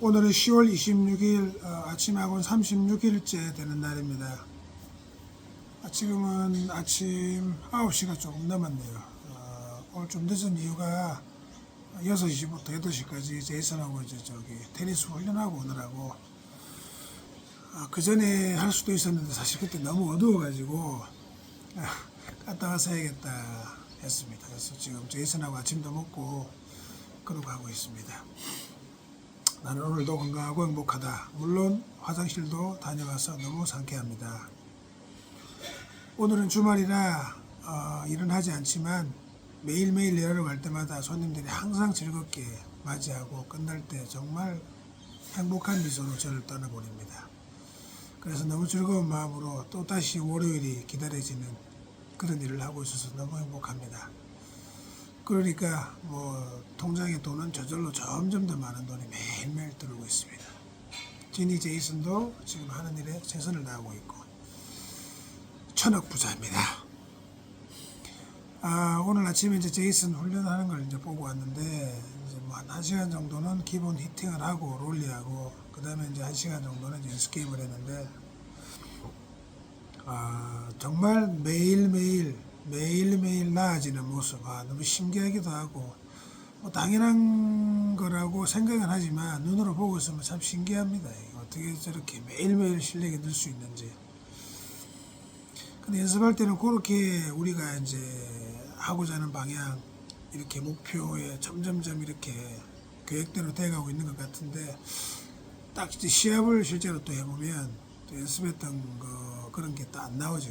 오늘은 10월 26일 어, 아침 학원 36일째 되는 날입니다. 아, 지금은 아침 9시가 조금 넘었네요. 어, 오늘 좀 늦은 이유가 6시부터 8시까지 제이슨하고 이제 저기 테니스 훈련하고 오느라고 그 전에 할 수도 있었는데 사실 그때 너무 어두워가지고 아, 갔다 와서 해야겠다 했습니다. 그래서 지금 제이슨하고 아침도 먹고 그러고 하고 있습니다. 나는 오늘도 건강하고 행복하다. 물론 화장실도 다녀와서 너무 상쾌합니다. 오늘은 주말이라 어, 일은 하지 않지만 매일매일 일하러 갈 때마다 손님들이 항상 즐겁게 맞이하고 끝날 때 정말 행복한 미소로 저를 떠나보냅니다. 그래서 너무 즐거운 마음으로 또다시 월요일이 기다려지는 그런 일을 하고 있어서 너무 행복합니다. 그러니까 뭐 통장에 돈은 저절로 점점 더 많은 돈이 매일매일 들어오고 있습니다. 지니 제이슨도 지금 하는 일에 최선을 다하고 있고 천억 부자입니다. 아, 오늘 아침에 이제 제이슨 훈련하는 걸 이제 보고 왔는데 이제 뭐한 시간 정도는 기본 히팅을 하고 롤리하고 그다음에 이제 한 시간 정도는 이제 스케이프를 했는데 아, 정말 매일매일 매일매일 나아지는 모습 아, 너무 신기하기도 하고 뭐 당연한 거라고 생각은 하지만 눈으로 보고 있으면 참 신기합니다. 어떻게 저렇게 매일매일 실력이 늘 수 있는지. 근데 연습할 때는 그렇게 우리가 이제 하고자 하는 방향 이렇게 목표에 점점점 이렇게 계획대로 돼가고 있는 것 같은데 딱 시합을 실제로 또 해보면 또 연습했던 거 그런 게 또 안 나오죠,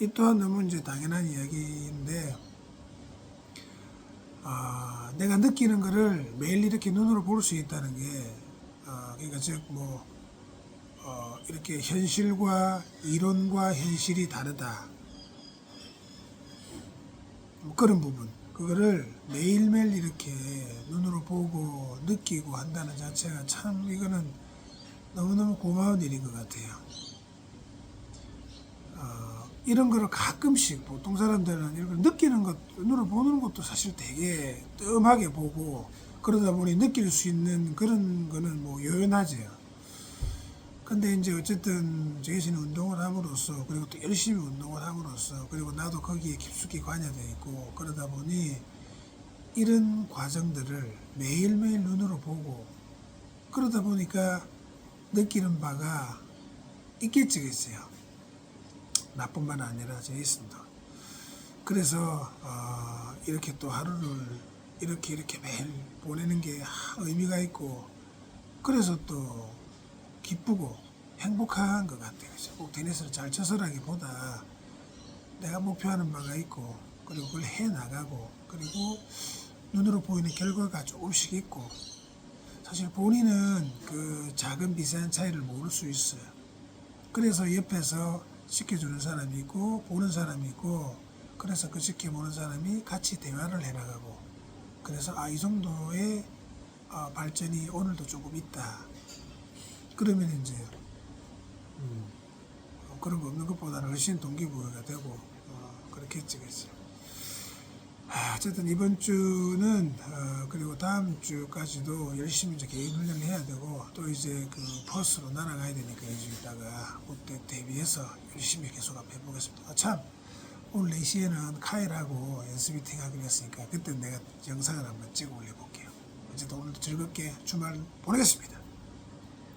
이 또한 너무 이제 당연한 이야기인데 아, 내가 느끼는 거를 매일 이렇게 눈으로 볼 수 있다는 게 아, 그러니까 즉뭐 어, 이렇게 현실과 이론과 현실이 다르다. 뭐 그런 부분. 그거를 매일매일 이렇게 눈으로 보고 느끼고 한다는 자체가 참 이거는 너무너무 고마운 일인 것 같아요. 어, 이런 거를 가끔씩 보통 사람들은 이런 걸 느끼는 것, 눈으로 보는 것도 사실 되게 뜸하게 보고 그러다 보니 느낄 수 있는 그런 거는 뭐 요연하죠. 근데 이제 어쨌든 제이슨이 운동을 함으로써 그리고 또 열심히 운동을 함으로써 그리고 나도 거기에 깊숙이 관여되어 있고 그러다 보니 이런 과정들을 매일매일 눈으로 보고 그러다 보니까 느끼는 바가 있겠지겠어요. 나뿐만 아니라 제이슨도. 그래서 어, 이렇게 또 하루를 이렇게 이렇게 매일 보내는 게 의미가 있고 그래서 또 기쁘고 행복한 것 같아요. 꼭 테니스를 잘 쳐서라기보다 내가 목표하는 바가 있고 그리고 그걸 해 나가고 그리고 눈으로 보이는 결과가 조금씩 있고 사실 본인은 그 작은 미세한 차이를 모를 수 있어요. 그래서 옆에서 지켜주는 사람이 있고 보는 사람이 있고 그래서 그 지켜보는 사람이 같이 대화를 해나가고 그래서 아 이 정도의 어, 발전이 오늘도 조금 있다. 그러면 이제 음, 어, 그런 거 없는 것보다는 훨씬 동기부여가 되고 어, 그죠. 아, 어쨌든 이번 주는 어, 그리고 다음 주까지도 열심히 이제 개인 훈련을 해야 되고 또 이제 그 퍼스로 날아가야 되니까 이주 있다가 그때 대비해서 열심히 계속 한번 해보겠습니다. 아, 참 오늘 4시에는 카일하고 연습 미팅 하기로 했으니까 그때 내가 영상을 한번 찍어 올려볼게요. 어쨌든 오늘도 즐겁게 주말 보내겠습니다.